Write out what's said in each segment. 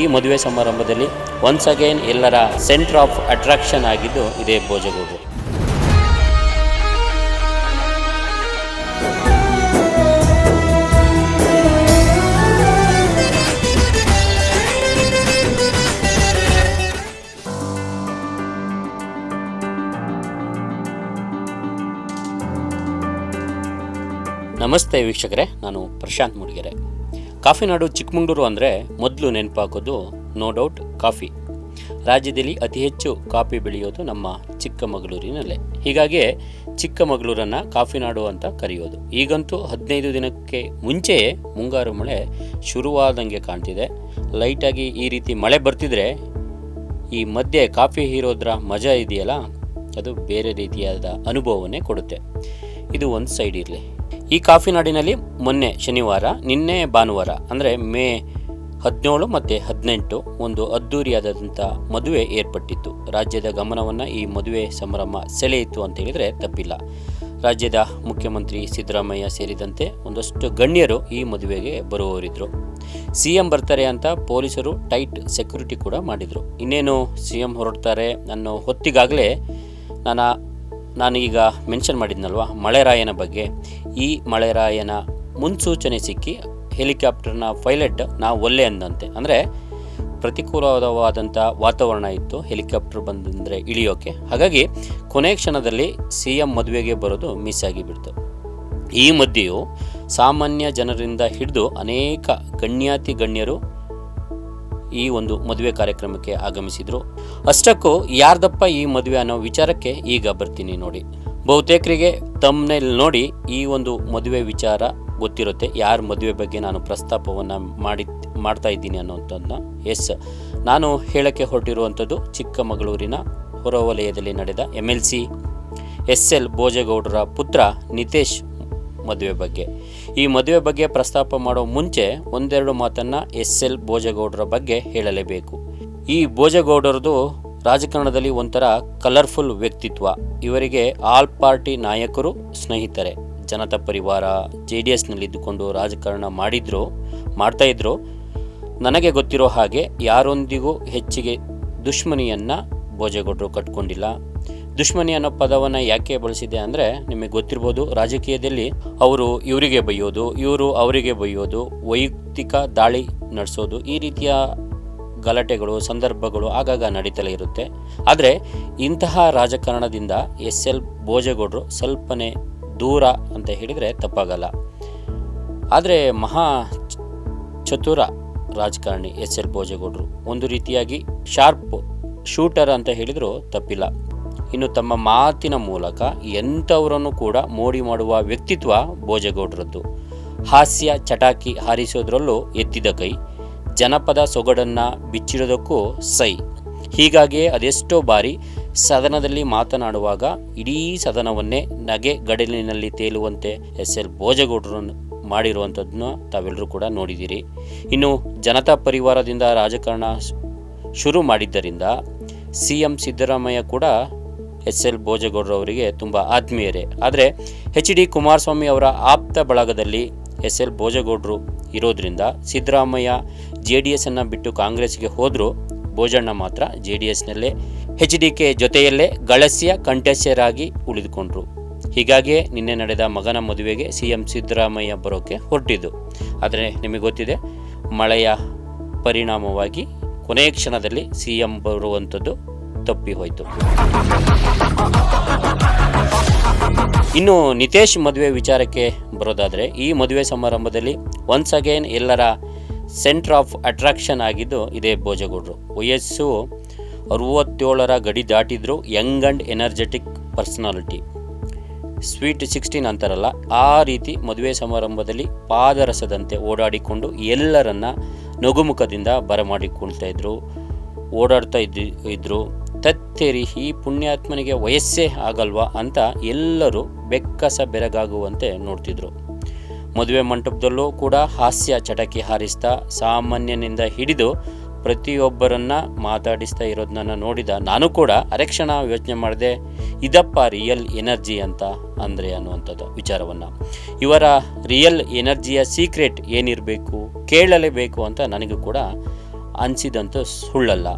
ಈ ಮದುವೆ ಸಮಾರಂಭದಲ್ಲಿ ಒನ್ಸ್ ಅಗೇನ್ ಎಲ್ಲರ ಸೆಂಟರ್ ಆಫ್ ಅಟ್ರಾಕ್ಷನ್ ಆಗಿದ್ದು ಇದೇ ಭೋಜಗೂಡು ನಮಸ್ತೆ ವೀಕ್ಷಕರೇ, ನಾನು ಪ್ರಶಾಂತ್ ಮುಡಿಗೆರೆ. ಕಾಫಿನಾಡು ಚಿಕ್ಕಮಗಳೂರು ಅಂದರೆ ಮೊದಲು ನೆನಪಾಗೋದು ನೋ ಡೌಟ್ ಕಾಫಿ. ರಾಜ್ಯದಲ್ಲಿ ಅತಿ ಹೆಚ್ಚು ಕಾಫಿ ಬೆಳೆಯೋದು ನಮ್ಮ ಚಿಕ್ಕಮಗಳೂರಿನಲ್ಲೇ. ಹೀಗಾಗಿ ಚಿಕ್ಕಮಗಳೂರನ್ನು ಕಾಫಿನಾಡು ಅಂತ ಕರೆಯೋದು. ಈಗಂತೂ ಹದಿನೈದು ದಿನಕ್ಕೆ ಮುಂಚೆಯೇ ಮುಂಗಾರು ಮಳೆ ಶುರುವಾದಂಗೆ ಕಾಣ್ತಿದೆ. ಲೈಟಾಗಿ ಈ ರೀತಿ ಮಳೆ ಬರ್ತಿದ್ರೆ ಈ ಮಧ್ಯೆ ಕಾಫಿ ಹೀರೋದ್ರ ಮಜಾ ಇದೆಯಲ್ಲ? ಅದು ಬೇರೆ ರೀತಿಯಾದ ಅನುಭವವನ್ನೇ ಕೊಡುತ್ತೆ. ಇದು ಒಂದು ಸೈಡ್ ಇರಲಿ. ಈ ಕಾಫಿ ನಾಡಿನಲ್ಲಿ ಮೊನ್ನೆ ಶನಿವಾರ, ನಿನ್ನೆ ಭಾನುವಾರ, ಅಂದರೆ ಮೇ ಹದಿನೇಳು ಮತ್ತು ಹದಿನೆಂಟು ಒಂದು ಅದ್ದೂರಿಯಾದಂಥ ಮದುವೆ ಏರ್ಪಟ್ಟಿತ್ತು. ರಾಜ್ಯದ ಗಮನವನ್ನು ಈ ಮದುವೆ ಸಂಭ್ರಮ ಸೆಳೆಯಿತು ಅಂತ ಹೇಳಿದರೆ ತಪ್ಪಿಲ್ಲ. ರಾಜ್ಯದ ಮುಖ್ಯಮಂತ್ರಿ ಸಿದ್ದರಾಮಯ್ಯ ಸೇರಿದಂತೆ ಒಂದಷ್ಟು ಗಣ್ಯರು ಈ ಮದುವೆಗೆ ಬರುವವರಿದ್ದರು ಸಿ ಎಂ ಬರ್ತಾರೆ ಅಂತ ಪೊಲೀಸರು ಟೈಟ್ ಸೆಕ್ಯೂರಿಟಿ ಕೂಡ ಮಾಡಿದರು. ಇನ್ನೇನು ಸಿ ಎಂ ಹೊರಡ್ತಾರೆ ಅನ್ನೋ ಹೊತ್ತಿಗಾಗಲೇ ನಾನು ನಾನೀಗ ಮೆನ್ಷನ್ ಮಾಡಿದ್ನಲ್ವ, ಮಳೆರಾಯನ ಬಗ್ಗೆ. ಈ ಮಳೆರಾಯನ ಮುನ್ಸೂಚನೆ ಸಿಕ್ಕಿ ಹೆಲಿಕಾಪ್ಟರ್ನ ಪೈಲಟ್ ನಾವು ಒಲ್ಲೆ ಅಂದಂತೆ. ಅಂದರೆ ಪ್ರತಿಕೂಲವಾದಂಥ ವಾತಾವರಣ ಇತ್ತು ಹೆಲಿಕಾಪ್ಟರ್ ಬಂದಂದರೆ ಇಳಿಯೋಕೆ. ಹಾಗಾಗಿ ಕೊನೆ ಕ್ಷಣದಲ್ಲಿ ಸಿ ಎಂ ಮದುವೆಗೆ ಬರೋದು ಮಿಸ್ ಆಗಿಬಿಡ್ತು. ಈ ಮಧ್ಯೆಯು ಸಾಮಾನ್ಯ ಜನರಿಂದ ಹಿಡಿದು ಅನೇಕ ಗಣ್ಯಾತಿ ಗಣ್ಯರು ಈ ಒಂದು ಮದುವೆ ಕಾರ್ಯಕ್ರಮಕ್ಕೆ ಆಗಮಿಸಿದರು. ಅಷ್ಟಕ್ಕೂ ಯಾರ್ದಪ್ಪ ಈ ಮದುವೆ ಅನ್ನೋ ವಿಚಾರಕ್ಕೆ ಈಗ ಬರ್ತೀನಿ ನೋಡಿ. ಬಹುತೇಕರಿಗೆ ತಮ್ಮನೇಲಿ ನೋಡಿ ಈ ಒಂದು ಮದುವೆ ವಿಚಾರ ಗೊತ್ತಿರುತ್ತೆ. ಯಾರ ಮದುವೆ ಬಗ್ಗೆ ನಾನು ಪ್ರಸ್ತಾಪವನ್ನು ಮಾಡಿ ಮಾಡ್ತಾ ಇದ್ದೀನಿ ಅನ್ನೋಂಥದ್ದನ್ನ. ಎಸ್ ನಾನು ಹೇಳಕ್ಕೆ ಹೊರಟಿರುವಂಥದ್ದು ಚಿಕ್ಕಮಗಳೂರಿನ ಹೊರವಲಯದಲ್ಲಿ ನಡೆದ M L C S L ಭೋಜೇಗೌಡರ ಪುತ್ರ ನಿತೇಶ್ ಮದುವೆ ಬಗ್ಗೆ. ಈ ಮದುವೆ ಬಗ್ಗೆ ಪ್ರಸ್ತಾಪ ಮಾಡೋ ಮುಂಚೆ ಒಂದೆರಡು ಮಾತನ್ನು ಎಸ್ ಎಲ್ ಭೋಜಗೌಡರ ಬಗ್ಗೆ ಹೇಳಲೇಬೇಕು. ಈ ಭೋಜಗೌಡರದು ರಾಜಕಾರಣದಲ್ಲಿ ಒಂಥರ ಕಲರ್ಫುಲ್ ವ್ಯಕ್ತಿತ್ವ. ಇವರಿಗೆ ಆಲ್ ಪಾರ್ಟಿ ನಾಯಕರು ಸ್ನೇಹಿತರೆ. ಜನತಾ ಪರಿವಾರ, ಜೆ ಡಿ ಎಸ್ನಲ್ಲಿದ್ದುಕೊಂಡು ರಾಜಕಾರಣ ಮಾಡಿದ್ರು ಮಾಡ್ತಾಯಿದ್ರು ನನಗೆ ಗೊತ್ತಿರೋ ಹಾಗೆ ಯಾರೊಂದಿಗೂ ಹೆಚ್ಚಿಗೆ ದುಶ್ಮನಿಯನ್ನು ಭೋಜೇಗೌಡರು ಕಟ್ಕೊಂಡಿಲ್ಲ. ದುಶ್ಮನಿ ಅನ್ನೋ ಪದವನ್ನು ಯಾಕೆ ಬಳಸಿದೆ ಅಂದರೆ ನಿಮಗೆ ಗೊತ್ತಿರ್ಬೋದು, ರಾಜಕೀಯದಲ್ಲಿ ಅವರು ಇವರಿಗೆ ಬೈಯೋದು, ಇವರು ಅವರಿಗೆ ಬೈಯೋದು, ವೈಯಕ್ತಿಕ ದಾಳಿ ನಡೆಸೋದು, ಈ ರೀತಿಯ ಗಲಾಟೆಗಳು, ಸಂದರ್ಭಗಳು ಆಗಾಗ ನಡೀತಲೇ ಇರುತ್ತೆ. ಆದರೆ ಇಂತಹ ರಾಜಕಾರಣದಿಂದ ಎಸ್ ಎಲ್ ಭೋಜೇಗೌಡರು ಸ್ವಲ್ಪನೇ ದೂರ ಅಂತ ಹೇಳಿದರೆ ತಪ್ಪಾಗಲ್ಲ. ಆದರೆ ಮಹಾ ಚತುರ ರಾಜಕಾರಣಿ ಎಸ್ ಎಲ್ ಭೋಜೇಗೌಡರು, ಒಂದು ರೀತಿಯಾಗಿ ಶಾರ್ಪ್ ಶೂಟರ್ ಅಂತ ಹೇಳಿದರೂ ತಪ್ಪಿಲ್ಲ. ಇನ್ನು ತಮ್ಮ ಮಾತಿನ ಮೂಲಕ ಎಂಥವರನ್ನು ಕೂಡ ಮೋಡಿ ಮಾಡುವ ವ್ಯಕ್ತಿತ್ವ ಭೋಜೇಗೌಡರದ್ದು. ಹಾಸ್ಯ ಚಟಾಕಿ ಹಾರಿಸೋದ್ರಲ್ಲೂ ಎತ್ತಿದ ಕೈ, ಜನಪದ ಸೊಗಡನ್ನು ಬಿಚ್ಚಿಡೋದಕ್ಕೂ ಸೈ. ಹೀಗಾಗಿಯೇ ಅದೆಷ್ಟೋ ಬಾರಿ ಸದನದಲ್ಲಿ ಮಾತನಾಡುವಾಗ ಇಡೀ ಸದನವನ್ನೇ ನಗೆ ಗಡಲಿನಲ್ಲಿ ತೇಲುವಂತೆ ಎಸ್. ಎಲ್. ಭೋಜಗೌಡರನ್ನು ಮಾಡಿರುವಂಥದ್ದನ್ನ ತಾವೆಲ್ಲರೂ ಕೂಡ ನೋಡಿದ್ದೀರಿ. ಇನ್ನು ಜನತಾ ಪರಿವಾರದಿಂದ ರಾಜಕಾರಣ ಶುರು ಮಾಡಿದ್ದರಿಂದ ಸಿ. ಎಂ. ಸಿದ್ದರಾಮಯ್ಯ ಕೂಡ ಎಸ್ ಎಲ್ ಭೋಜೇಗೌಡರವರಿಗೆ ತುಂಬ ಆತ್ಮೀಯರೇ. ಆದರೆ ಎಚ್ ಡಿ ಕುಮಾರಸ್ವಾಮಿ ಅವರ ಆಪ್ತ ಬಳಗದಲ್ಲಿ ಎಸ್ ಎಲ್ ಭೋಜೇಗೌಡರು ಇರೋದ್ರಿಂದ ಸಿದ್ದರಾಮಯ್ಯ ಜೆ ಡಿ ಎಸ್ಸನ್ನು ಬಿಟ್ಟು ಕಾಂಗ್ರೆಸ್ಗೆ ಹೋದರೂ ಭೋಜಣ್ಣ ಮಾತ್ರ ಜೆ ಡಿ ಎಸ್ನಲ್ಲೇ, ಎಚ್ ಡಿ ಕೆ ಜೊತೆಯಲ್ಲೇ ಗಳಸ್ಯ ಕಂಠಸ್ಯರಾಗಿ ಉಳಿದುಕೊಂಡ್ರು. ಹೀಗಾಗಿಯೇ ನಿನ್ನೆ ನಡೆದ ಮಗನ ಮದುವೆಗೆ ಸಿ ಎಂ ಸಿದ್ದರಾಮಯ್ಯ ಬರೋಕ್ಕೆ ಹೊರಟಿದ್ದು. ಆದರೆ ನಿಮಗೆ ಗೊತ್ತಿದೆ, ಮಳೆಯ ಪರಿಣಾಮವಾಗಿ ಕೊನೆಯ ಕ್ಷಣದಲ್ಲಿ ಸಿ ಎಂ ಬರುವಂಥದ್ದು ತಪ್ಪಿ ಹೋಯಿತು ಇನ್ನು ನಿತೇಶ್ ಮದುವೆ ವಿಚಾರಕ್ಕೆ ಬರೋದಾದರೆ, ಈ ಮದುವೆ ಸಮಾರಂಭದಲ್ಲಿ ಒನ್ಸ್ ಅಗೇನ್ ಎಲ್ಲರ ಸೆಂಟರ್ ಆಫ್ ಅಟ್ರಾಕ್ಷನ್ ಆಗಿದ್ದು ಇದೇ ಭೋಜಗೌಡರು. ವಯಸ್ಸು ಅರುವತ್ತೇಳರ ಗಡಿ ದಾಟಿದ್ರು young and energetic personality sweet sixteen ಅಂತಾರಲ್ಲ, ಆ ರೀತಿ ಮದುವೆ ಸಮಾರಂಭದಲ್ಲಿ ಪಾದರಸದಂತೆ ಓಡಾಡಿಕೊಂಡು ಎಲ್ಲರನ್ನ ನಗುಮುಖದಿಂದ ಬರಮಾಡಿಕೊಳ್ತಾ ಇದ್ರು, ಓಡಾಡ್ತಾ ಇದ್ದು ಇದ್ರು. ತತ್ತೇರಿ ಈ ಪುಣ್ಯಾತ್ಮನಿಗೆ ವಯಸ್ಸೇ ಆಗಲ್ವಾ ಅಂತ ಎಲ್ಲರೂ ಬೆಕ್ಕಸ ಬೆರಗಾಗುವಂತೆ ನೋಡ್ತಿದ್ರು. ಮದುವೆ ಮಂಟಪದಲ್ಲೂ ಕೂಡ ಹಾಸ್ಯ ಚಟಕಿ ಹಾರಿಸ್ತಾ ಸಾಮಾನ್ಯನಿಂದ ಹಿಡಿದು ಪ್ರತಿಯೊಬ್ಬರನ್ನ ಮಾತಾಡಿಸ್ತಾ ಇರೋದನ್ನ ನೋಡಿದ ನಾನು ಕೂಡ ಅರೆಕ್ಷಣ ಯೋಚನೆ ಮಾಡಿದೆ, ಇದಪ್ಪ ರಿಯಲ್ ಎನರ್ಜಿ ಅಂತ ಅಂದರೆ ಅನ್ನುವಂಥದ್ದು ವಿಚಾರವನ್ನು. ಇವರ ರಿಯಲ್ ಎನರ್ಜಿಯ ಸೀಕ್ರೆಟ್ ಏನಿರಬೇಕು, ಕೇಳಲೇಬೇಕು ಅಂತ ನನಗೂ ಕೂಡ ಅನಿಸಿದಂತೂ ಸುಳ್ಳಲ್ಲ.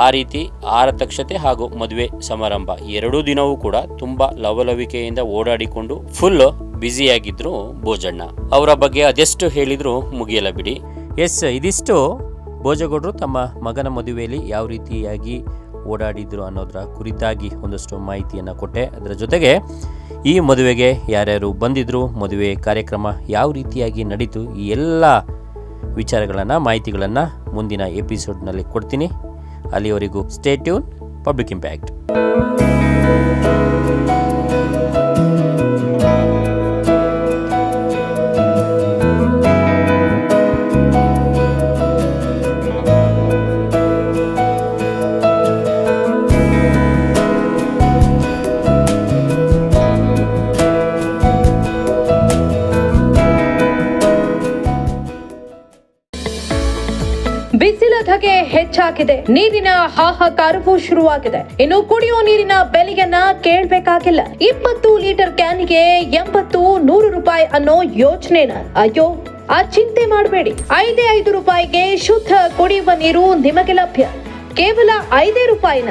ಆ ರೀತಿ ಆರತಕ್ಷತೆ ಹಾಗೂ ಮದುವೆ ಸಮಾರಂಭ. ಎರಡೂ ದಿನವೂ ಕೂಡ ತುಂಬ ಲವಲವಿಕೆಯಿಂದ ಓಡಾಡಿಕೊಂಡು ಫುಲ್ ಬ್ಯುಸಿಯಾಗಿದ್ರು ಭೋಜಣ್ಣ. ಅವರ ಬಗ್ಗೆ ಅದೆಷ್ಟು ಹೇಳಿದ್ರು ಮುಗಿಯಲ್ಲ ಬಿಡಿ. ಎಸ್, ಇದಿಷ್ಟು. ಭೋಜಗೌಡರು ತಮ್ಮ ಮಗನ ಮದುವೆಯಲ್ಲಿ ಯಾವ ರೀತಿಯಾಗಿ ಓಡಾಡಿದ್ರು ಅನ್ನೋದರ ಕುರಿತಾಗಿ ಒಂದಷ್ಟು ಮಾಹಿತಿಯನ್ನು ಕೊಟ್ಟೆ. ಅದರ ಜೊತೆಗೆ ಈ ಮದುವೆಗೆ ಯಾರ್ಯಾರು ಬಂದಿದ್ರು, ಮದುವೆ ಕಾರ್ಯಕ್ರಮ ಯಾವ ರೀತಿಯಾಗಿ ನಡೀತು, ಈ ಎಲ್ಲ ವಿಚಾರಗಳನ್ನು, ಮಾಹಿತಿಗಳನ್ನು ಮುಂದಿನ ಎಪಿಸೋಡ್ನಲ್ಲಿ ಕೊಡ್ತೀನಿ. ಅಲ್ಲಿವರೆಗೂ ಸ್ಟೇ ಟ್ಯೂನ್ ಪಬ್ಲಿಕ್ ಇಂಪ್ಯಾಕ್ಟ್ ಹೆಚ್ಚಾಗಿದೆ ನೀರಿನ ಹಾಹಾಕಾರವೂ ಶುರುವಾಗಿದೆ. ಇನ್ನು ಕುಡಿಯೋ ನೀರಿನ ಬೆಲೆಯನ್ನ ಕೇಳಬೇಕಾಗಿಲ್ಲ. ಇಪ್ಪತ್ತು ಲೀಟರ್ ಕ್ಯಾನ್ಗೆ ಎಂಬತ್ತು ನೂರು ರೂಪಾಯಿ ಅನ್ನೋ ಯೋಚನೆನ ಅಯ್ಯೋ, ಆ ಚಿಂತೆ ಮಾಡಬೇಡಿ. ಐದೇ ಐದು ರೂಪಾಯಿಗೆ ಶುದ್ಧ ಕುಡಿಯುವ ನೀರು ನಿಮಗೆ ಲಭ್ಯ. ಕೇವಲ ಐದೇ ರೂಪಾಯಿನ